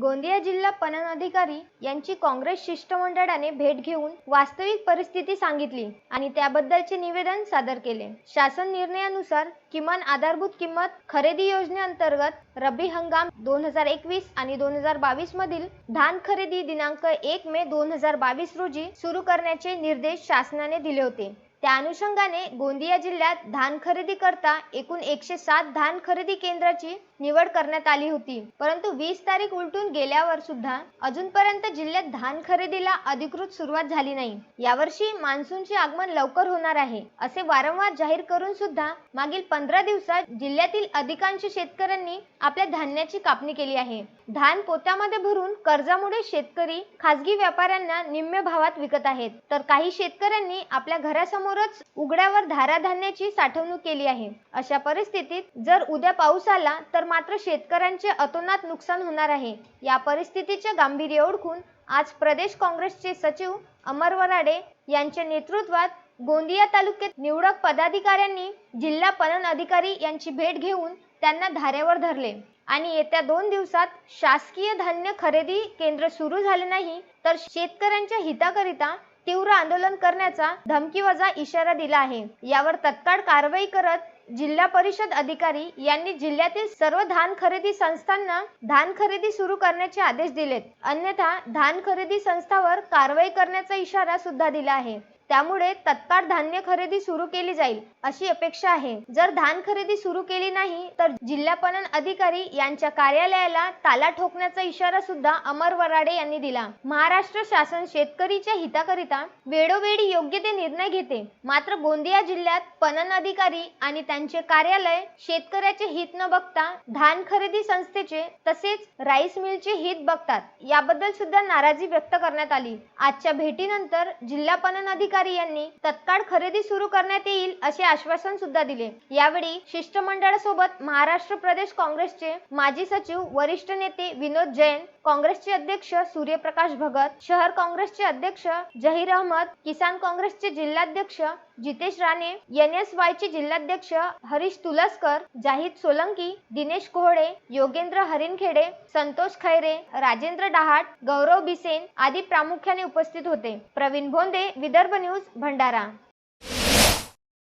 गोंदिया जिल्हा पणन अधिकारी यांची काँग्रेस शिष्टमंडळाने भेट घेऊन वास्तविक परिस्थिती सांगितली आणि त्याबद्दलचे निवेदन सादर केले. शासन निर्णयानुसार किमान आधारभूत किंमत खरेदी योजनेअंतर्गत रब्बी हंगाम दोन हजार एकवीस आणि दोन हजार बावीस मधील धान खरेदी दिनांक एक मे दोन हजार बावीस रोजी सुरू करण्याचे निर्देश शासनाने दिले होते. त्या अनुषंगाने गोंदिया जिल्ह्यात धान खरेदी करता एकूण एकशे सात धान खरेदी केंद्राची निवड करण्यात आली होती. परंतु वीस तारीख उलटून गेल्यावर सुद्धा अजूनपर्यंत जिल्ह्यात धान खरेदीला अधिकृत सुरुवात झाली नाही. यावर्षी मान्सूनचे आगमन लवकर होणार आहे असे वारंवार जाहीर करून सुद्धा मागील पंधरा दिवसात जिल्ह्यातील अधिकांश शेतकऱ्यांनी आपल्या धान्याची कापणी केली आहे. धान पोत्यामध्ये भरून कर्जामुळे शेतकरी खासगी व्यापाऱ्यांना निम्म्या भावात विकत आहेत. तर काही शेतकऱ्यांनी आपल्या घरासमोरच उघड्यावर धारा धान्याची साठवणूक केली आहे. अशा परिस्थितीत जर उद्या पाऊस आला तर मात्र शेतकऱ्यांचे अतोनात नुकसान होणार आहे. या परिस्थितीचे गांभीर्य ओळखून आज प्रदेश काँग्रेसचे सचिव अमर वराडे यांच्या नेतृत्वात गोंदिया तालुक्यात निवडक पदाधिकाऱ्यांनी जिल्हा पणन अधिकारी यांची भेट घेऊन त्यांना धारेवर धरले. आणि येत्या दोन दिवसात शासकीय धान्य खरेदी केंद्र सुरू झाले नाही तर शेतकऱ्यांच्या हिताकरिता तीव्र आंदोलन करण्याचा धमकीवजा इशारा दिला आहे. यावर तत्काळ कारवाई करत जिल्हा परिषद अधिकारी यांनी जिल्ह्यातील सर्व धान खरेदी संस्थांना धान खरेदी सुरू करण्याचे आदेश दिलेत. अन्यथा धान खरेदी संस्थावर कारवाई करण्याचा इशारा सुद्धा दिला आहे. त्यामुळे तत्काळ धान्य खरेदी सुरू केली जाईल अशी अपेक्षा आहे. जर धान खरेदी सुरू केली नाही तर जिल्हा पणन अधिकारी यांच्या कार्यालयाला ताला ठोकण्याचा इशारा सुद्धा अमर वराडे यांनी दिला. महाराष्ट्र शासन शेतकरीच्या हिताकरिता वेळोवेळी योग्य ते निर्णय घेते. मात्र गोंदिया जिल्ह्यात पणन अधिकारी आणि त्यांचे कार्यालय शेतकऱ्याचे हित न बघता धान खरेदी संस्थेचे तसेच राईस मिलचे हित बघतात. याबद्दल सुद्धा नाराजी व्यक्त करण्यात आली. आजच्या भेटीनंतर जिल्हा पणन अधिकारी अधिकारी यांनी तत्काळ खरेदी सुरू करण्यात येईल असे आश्वासन सुद्धा दिले. यावेळी शिष्टमंडळासोबत महाराष्ट्र प्रदेश काँग्रेसचे माजी सचिव वरिष्ठ नेते विनोद जैन काँग्रेसचे अध्यक्ष सूर्यप्रकाश भगत शहर काँग्रेसचे अध्यक्ष जहीर अहमद किसान काँग्रेसचे जिल्हाध्यक्ष जितेश राणे एन एस वायचे जिल्हाध्यक्ष हरीश तुलसकर जाहीद सोलंकी दिनेश कोहळे योगेंद्र हरिनखेडे संतोष खैरे राजेंद्र डहाट गौरव बिसेन आदी प्रामुख्याने उपस्थित होते. प्रवीण भोंदे विदर्भ न्यूज भंडारा.